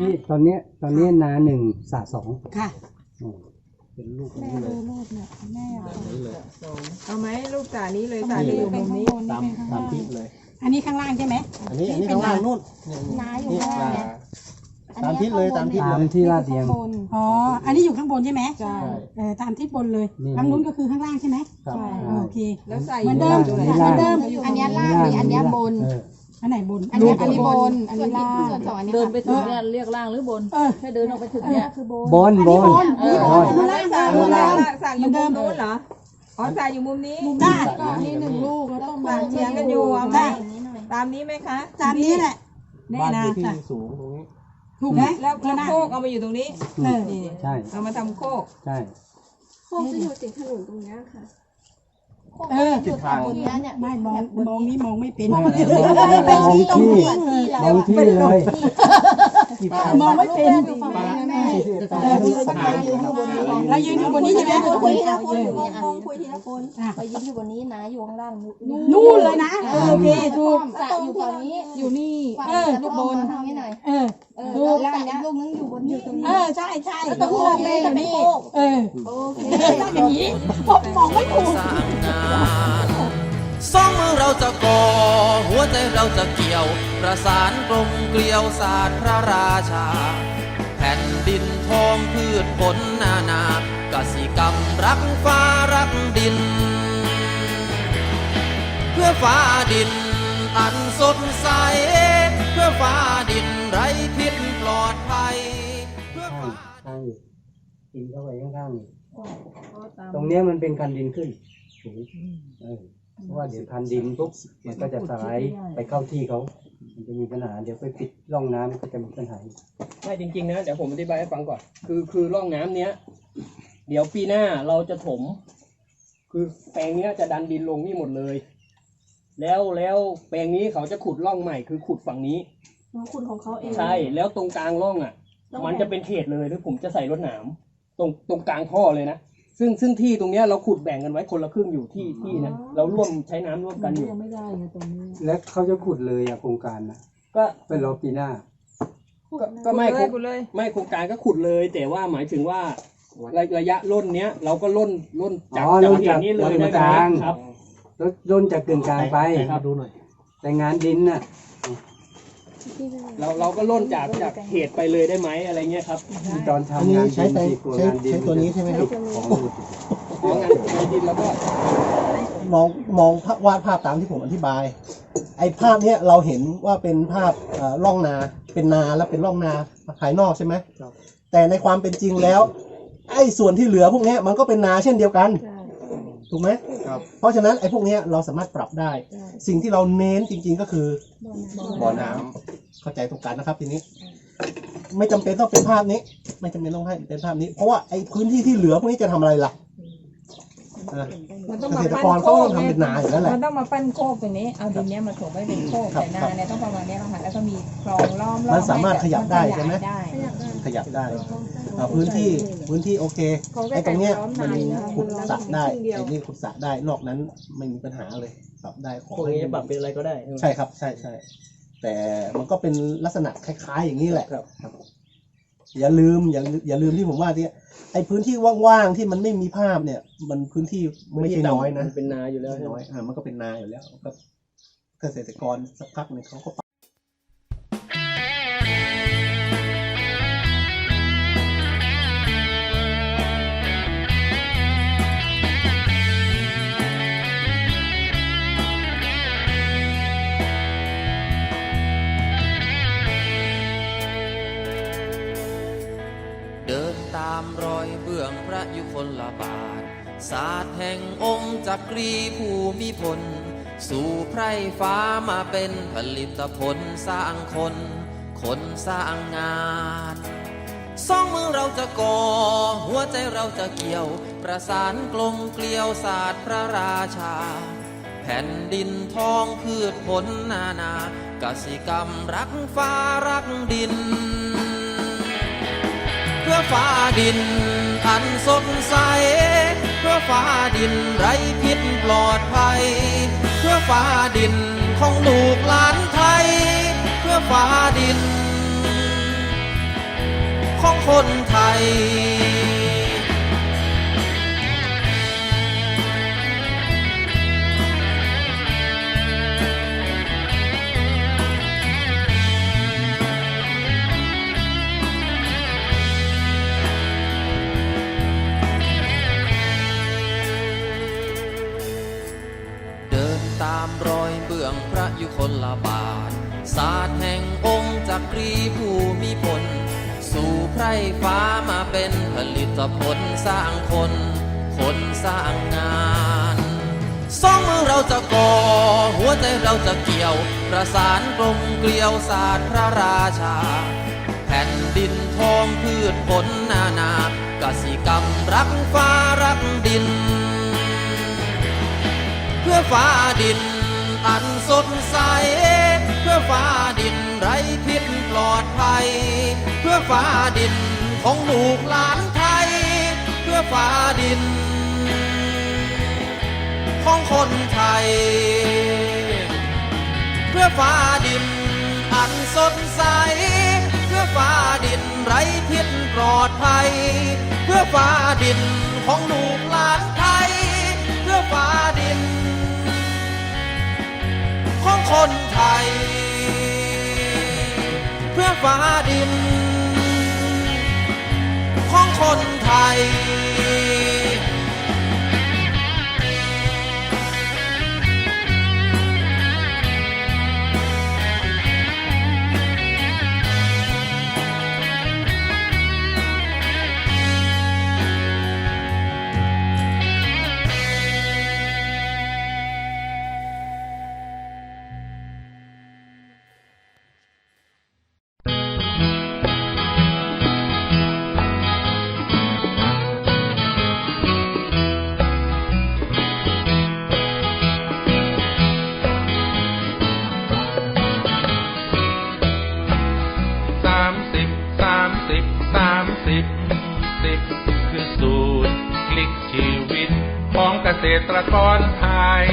นี่ตอนเนี้ยตอนนี้นาหนึ่งสาสองค่ะ อืมเป็นลูกแม่นี้เลดูยรูปเนี่ยแม่เอาแบบนี้เลยเอาไหมลูกตานี้เลยตานี้อยู่มุมนี้ ตามตามทิศเลย อันนี้ข้างล่างใช่ไหม อันนี้อันนี้ข้างล่างนู่นนาอยู่นี่ข้างล่างปลาเนี่ยตามทิศเลยตามทิศตามเลยที่ลาดเทียมข้างบนอ๋อ อันนี้อยู่ข้างบนใช่ไหมใช่ เออตามทิศบนเลยนี่ ทางนู้นก็คือข้างล่างใช่ไหมครับใช่โอเค แล้วใส่เหมือนเดิมยู่เหไหนมือนเดิม อันเนี้ยล่างหรืออันเนี้ยบน เออ อันไหนบน อันเนี้ยอันนี้บน อันนี้ล่างส่ส่ววนนสองอันนี้เดินไปถึงเนี่ยเรียกล่างหรือบนเออแค่เดินออกไปถึงเนี่ยคือบนบนบนบนเออข้างล่างสั่งข้างล่างสั่งอยู่มุมนู้นเหรออ๋อสั่งอยู่มุมนี้ได้นี่หนึ่งลูกแล้วต้องต่างเถียงกันอยู่เอาไหมได้ตามนี้ไหมคะตามนี้แหละแน่บ้านอนะยู่ที่จ้ะสูงตรงนี้ถูกไหมแล้วก็แล้วได้โคกเอามาอยู่ตรงนี้เออนี่ใช่เอามาทำโคกใช่โค้งจะอยู่ติดถนนตรงเนี้ยค่ะ เอออยู่ทางนี้เนี่ยไม่มองมองนี้มองไม่เป็นมองที่มองที่เลยกี่ทางมองไม่เป็นอยู่ฝั่งนี้แม่เออเรายืนอยู่บนนี้ใช่ไหมคุยทีละคนเออโค้งคุยทีละคนอะไปยืนอยู่บนนี้นะอยู่ข้างล่างนู่นเลยนะเออโอเคถูก สระอยู่ฝั่งนี้อยู่นี่เออลูกบนทางนี้หน่อยเออ เออแล้วสระอีกลู เอนี้อใช่ใช่แล้วตรงโค้งแม่จะเป็นโค้งเออโอเคต้องอย่างนี้ผมมองไม่ถูกสร้างงานสองมือเราจะก่อหัวใจเราจะเกี่ยว ประสานกลมเกลียวศาสตร์พระราชา แผ่นดินทองพืชผลนานากสิกรรมรักฟ้ารักดิน เพื่อฟ้าดินอันสดใส เพื่อฟ้าดินไร้พิษปลอดภัยเพื่อ ข้างฟ้าข้างกินเข้าไปข้างๆนี่ตรงเนี้ยมันเป็นคันดินขึ้นสูงเออเพราะว่าเดี๋ยวคันดินปุ๊บมันก็จะสไลด์ไปเข้าที่เขา มันจะมีปัญหาเดี๋ยวไปปิดร่องน้ำก็จะมีปัญหาไม่จริงๆนะเดี๋ยวผมอธิบายให้ฟังก่อน คือคือร่องน้ำเนี้ย เดี๋ยวปีหน้าเราจะถม คือแปลงเนี้ยจะดันดินลงนี่หมดเลย แล้วแล้วแปลงนี้เขาจะขุดร่องใหม่ คือขุดฝั่งนี้คุณของเขาเอง ใช่ แล้วตรงกลางร่องอะ มันจะเป็นเขตเลยที่ผมจะใส่รถหนามตรงตรงกลางท่อเลยนะ ซึ่งซึ่งที่ตรงเนี้ยเราขุดแบ่งกันไว้คนละครึ่งอยู่ที่ที่นะเราร่วมใช้น้ำร่วมกันอยู่ ยังไม่ได้ไงตรงนี้แล้วเขาจะขุดเลยอะโครงการนะก็ เป็นรอปีหน้า ก็ก็ไม่เลยกูเลยไม่โครงการก็ขุดเลย แต่ว่าหมายถึงว่าระระยะล่นเนี้ย เราก็ล่นล่นจากอ๋อจากล่นเหจากตุนี้เลยล่นได้กไหมลาง ครับแล้วร่นจากกึ่งกลางไปครับดูหน่อยแต่งานดินน่ะ เราเราก็ล่นจากจากเหตุไปเลยได้ไหมอะไรเงี้ยครับที่ตอนทำงานดินที่กลัวงานดินใช้ตัวนี้ใช่ไหมครับของหลุดเพราะงานงานดินแล้วก็มองมองภาพวาดภาพตามที่ผมอธิบาย ไอ้ภาพเนี้ยเราเห็นว่าเป็นภาพเอ่อร่องนาเป็นนาแล้วเป็นร่องนาภายนอกใช่ไหมแต่ในความเป็นจริงแล้ว ไอ้ส่วนที่เหลือพวกเนี้ยมันก็เป็นนาเช่นเดียวกัน ถูกไหมครับเพราะฉะนั้นไอ้พวกเนี้ยเราสามารถปรับได้ สิ่งที่เราเน้นจริงๆก็คือบ่อน้เข้าใจตรงกันนะครับทีนี้ ไม่จำเป็นต้องเป็นภาพนี้ ไม่จำเป็นต้องให้เป็นภาพนี้ เพราะว่าไอ้พื้นที่ที่เหลือพวกนี้จะทำอะไรล่ะอะ มันต้องเกมาษตรปั้นกรโคเขากต้องทำเป็นนาอยู่แล้วแหละ มันต้องมาปั้นโคกตรงนี้เอาดินเนี้ยมาถมไว้เป็นโคกครับแต่นาเนี่ยต้องประมาณเนี้ยค่ะแล้วก็มีคลองล้อมรอบมันสามารถขยับได้นใช่ไหมได้ ขยับได้อ่าพื้นที่พื้นที่โอเคไอ้ตรงเนี้ยมันขุดสระได้ไอ้นี่ขุดสระได้นอกนั้นไม่มีปัญหาเลยปรับได้ขอพวกให้นี้จะปรับเป็นอะไรก็ได้ใช่ครับ ใช่ใช่แต่มันก็เป็นลักษณะคล้ายๆอย่างนี้แหละ ครับ ครับ อย่าลืมอย่าอย่าลืมที่ผมว่าที่ไอ้พื้นที่ว่างๆที่มันไม่มีภาพเนี่ย มันพื้นที่ไม่ใช่น้อยนะมัเป็นนาอยู่แล้วไม่น้อยอ่ามันก็เป็นนาอยู่แล้วก็เกษตรกรสักพักหนึ่งเขาก็ บาท ศาสตร์แห่งองค์จักรีภูมิพล สู่ไพร่ฟ้ามาเป็นผลิตผลสร้างคน คนสร้างงานสองมือเราจะก่อ หัวใจเราจะเกี่ยว ประสานกลมเกลียวศาสตร์พระราชา แผ่นดินทองพืชผลนานากสิกรรมรักฟ้ารักดิน เพื่อฟ้าดิน อันสดใส เพื่อฟ้าดินไร้พิษปลอดภัย เพื่อฟ้าดินของลูกหลานไทย เพื่อฟ้าดิน ของคนไทย องค์จักรีภูมิพลสู่ไพร่ฟ้ามาเป็นผลิตผลสร้างคน คนสร้างงานสองมือเราจะก่อ หัวใจเราจะเกี่ยว ประสานกลมเกลียวศาสตร์พระราชา แผ่นดินทองพืชผลนานากสิกรรมรักฟ้ารักดิน เพื่อฟ้าดินอันสดใส เพื่อฟ้าดิน ไร้พิษปลอดภัย เพื่อฟ้าดินของลูกหลานไทย เพื่อฟ้าดิน ของคนไทย เพื่อฟ้าดิน อันสดใส เพื่อฟ้าดินไร้พิษปลอดภัย เพื่อฟ้าดินของลูกหลานไทย เพื่อฟ้าดิน ของคนไทย ฟ้าดิน ของคนไทย สิบสามสิบสิบคือสูตร คลิกชีวิตของเกษตรกรไทย